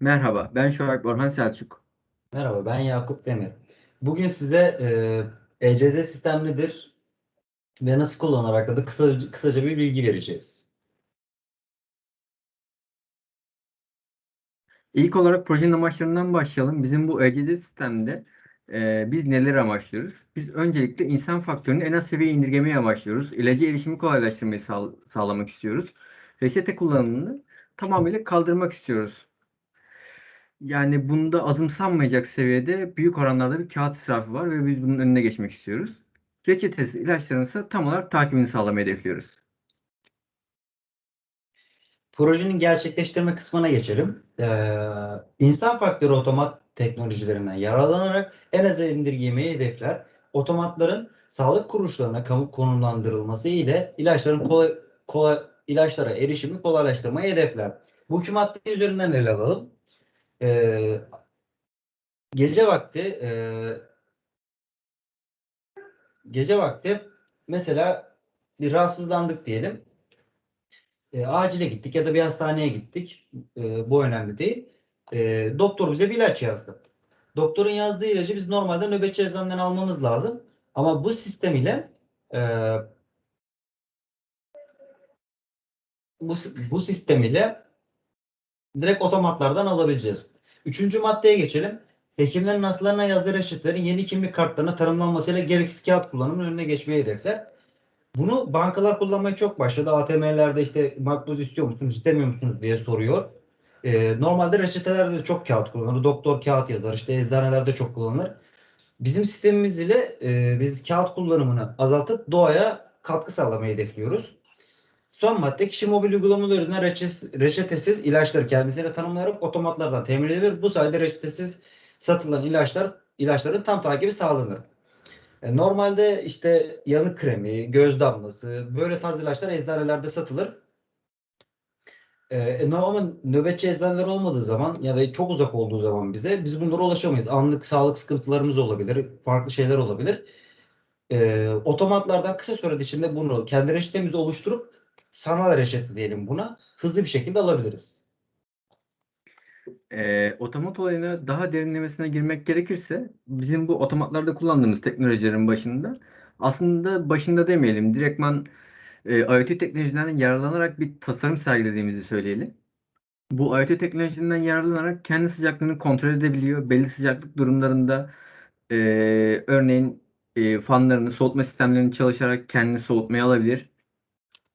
Merhaba, ben Şuayb Orhan Selçuk. Merhaba, ben Yakup Demir. Bugün size e, ECZ sistem nedir ve nasıl kullanılır hakkında kısa, kısaca bir bilgi vereceğiz. İlk olarak projenin amaçlarından başlayalım. Bizim bu ECD sistemde e, biz neleri amaçlıyoruz? Biz öncelikle insan faktörünü en az seviyeye indirgemeyi amaçlıyoruz. İlaca erişimi kolaylaştırmayı sağ, sağlamak istiyoruz. Reçete kullanımını tamamıyla kaldırmak istiyoruz. Yani bunda azımsanmayacak seviyede büyük oranlarda bir kağıt israfı var ve biz bunun önüne geçmek istiyoruz. Reçetesiz ilaçların ise tam olarak takibini sağlamayı hedefliyoruz. Projenin gerçekleştirme kısmına geçelim. Ee, insan faktörü otomat teknolojilerinden yararlanarak en aza indirgemeyi hedefler. Otomatların sağlık kuruluşlarına kamu konumlandırılması ile ilaçların kolay, kolay, ilaçlara erişimi kolaylaştırmayı hedefler. Bu iki madde üzerinden ele alalım. Ee, gece vakti e, gece vakti mesela bir rahatsızlandık diyelim. E, acile gittik ya da bir hastaneye gittik. E, bu önemli değil. E, doktor bize bir ilaç yazdı. Doktorun yazdığı ilacı biz normalde nöbetçi eczaneden almamız lazım. Ama bu sistem ile e, bu, bu sistem ile direkt otomatlardan alabileceğiz. Üçüncü maddeye geçelim. Hekimlerin hastalarına yazdığı reçetelerin yeni kimlik kartlarına tanımlanmasıyla gereksiz kağıt kullanımının önüne geçmeyi hedefler. Bunu bankalar kullanmaya çok başladı. ATM'lerde işte makbuz istiyor musunuz, istemiyor musunuz diye soruyor. Ee, normalde reçetelerde de çok kağıt kullanılır. Doktor kağıt yazar. İşte eczanelerde çok kullanılır. Bizim sistemimiz ile e, biz kağıt kullanımını azaltıp doğaya katkı sağlamayı hedefliyoruz. Son madde kişi mobil uygulamalarından reçetesiz ilaçları kendisine tanımlayarak otomatlardan temin edilir. Bu sayede reçetesiz satılan ilaçlar ilaçların tam takibi sağlanır. E, normalde işte yanık kremi, göz damlası böyle tarz ilaçlar eczanelerde satılır. Ee, ama nöbetçi eczaneler olmadığı zaman ya da çok uzak olduğu zaman bize biz bunlara ulaşamayız. Anlık sağlık sıkıntılarımız olabilir, farklı şeyler olabilir. Ee, otomatlardan kısa süre içinde bunu kendi reçetemizi oluşturup sanal reçete diyelim buna hızlı bir şekilde alabiliriz. E, otomat olayına daha derinlemesine girmek gerekirse bizim bu otomatlarda kullandığımız teknolojilerin başında aslında başında demeyelim direktman e, IoT teknolojilerinden yararlanarak bir tasarım sergilediğimizi söyleyelim. Bu IoT teknolojilerinden yararlanarak kendi sıcaklığını kontrol edebiliyor. Belli sıcaklık durumlarında e, örneğin e, fanlarını, soğutma sistemlerini çalışarak kendini soğutmaya alabilir.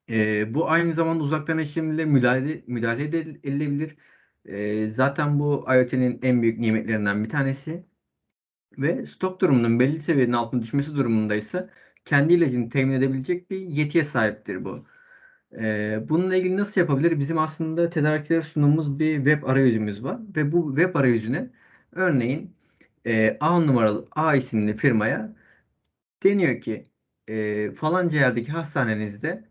E, bu aynı zamanda uzaktan erişimle müdahale, müdahale edilebilir. E, zaten bu IoT'nin en büyük nimetlerinden bir tanesi. Ve stok durumunun belli seviyenin altına düşmesi durumunda ise kendi ilacını temin edebilecek bir yetiye sahiptir bu. E, bununla ilgili nasıl yapabilir? Bizim aslında tedarikçilere sunduğumuz bir web arayüzümüz var. Ve bu web arayüzüne örneğin e, A numaralı A isimli firmaya deniyor ki e, falanca yerdeki hastanenizde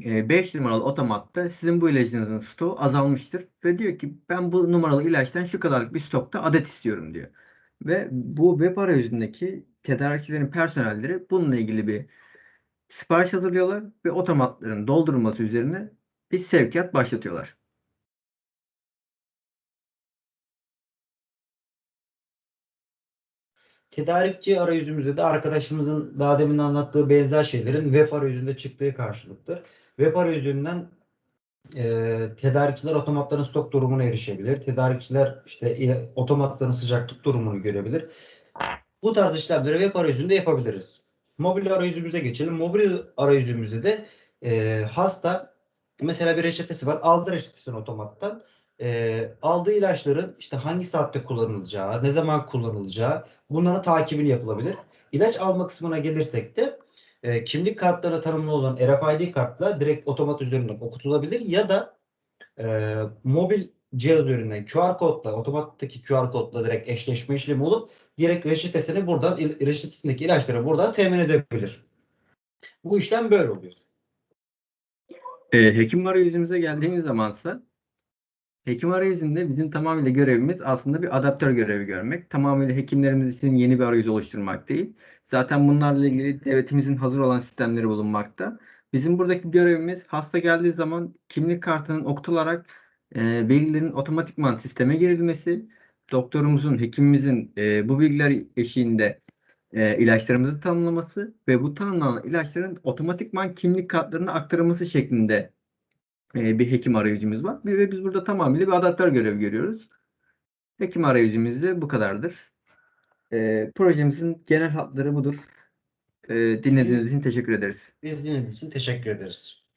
5 numaralı otomatta sizin bu ilacınızın stoğu azalmıştır ve diyor ki ben bu numaralı ilaçtan şu kadarlık bir stokta adet istiyorum diyor. Ve bu web arayüzündeki tedarikçilerin personelleri bununla ilgili bir sipariş hazırlıyorlar ve otomatların doldurulması üzerine bir sevkiyat başlatıyorlar. Tedarikçi arayüzümüzde de arkadaşımızın daha demin anlattığı benzer şeylerin web arayüzünde çıktığı karşılıktır. Web arayüzünden e, tedarikçiler otomatların stok durumuna erişebilir. Tedarikçiler işte otomatların sıcaklık durumunu görebilir. Bu tarz işlemleri web arayüzünde yapabiliriz. Mobil arayüzümüze geçelim. Mobil arayüzümüzde de e, hasta mesela bir reçetesi var. Aldı reçetesini otomattan. E, aldığı ilaçların işte hangi saatte kullanılacağı, ne zaman kullanılacağı bunların takibini yapılabilir. İlaç alma kısmına gelirsek de e, kimlik kartlarına tanımlı olan RFID kartla direkt otomat üzerinden okutulabilir ya da e, mobil cihaz üzerinden QR kodla, otomattaki QR kodla direkt eşleşme işlemi olup direkt reçetesini buradan, reçetesindeki ilaçları buradan temin edebilir. Bu işlem böyle oluyor. E, hekim arayüzümüze geldiğimiz zamansa Hekim arayüzünde bizim tamamıyla görevimiz aslında bir adaptör görevi görmek. Tamamıyla hekimlerimiz için yeni bir arayüz oluşturmak değil. Zaten bunlarla ilgili devletimizin hazır olan sistemleri bulunmakta. Bizim buradaki görevimiz hasta geldiği zaman kimlik kartının okutularak e, bilgilerin otomatikman sisteme girilmesi, doktorumuzun, hekimimizin e, bu bilgiler eşiğinde e, ilaçlarımızı tanımlaması ve bu tanımlanan ilaçların otomatikman kimlik kartlarına aktarılması şeklinde e, bir hekim arayüzümüz var. Ve biz burada tamamıyla bir adaptör görevi görüyoruz. Hekim arayüzümüz de bu kadardır. E, projemizin genel hatları budur. E, dinlediğiniz için teşekkür ederiz. Biz dinlediğiniz için teşekkür ederiz.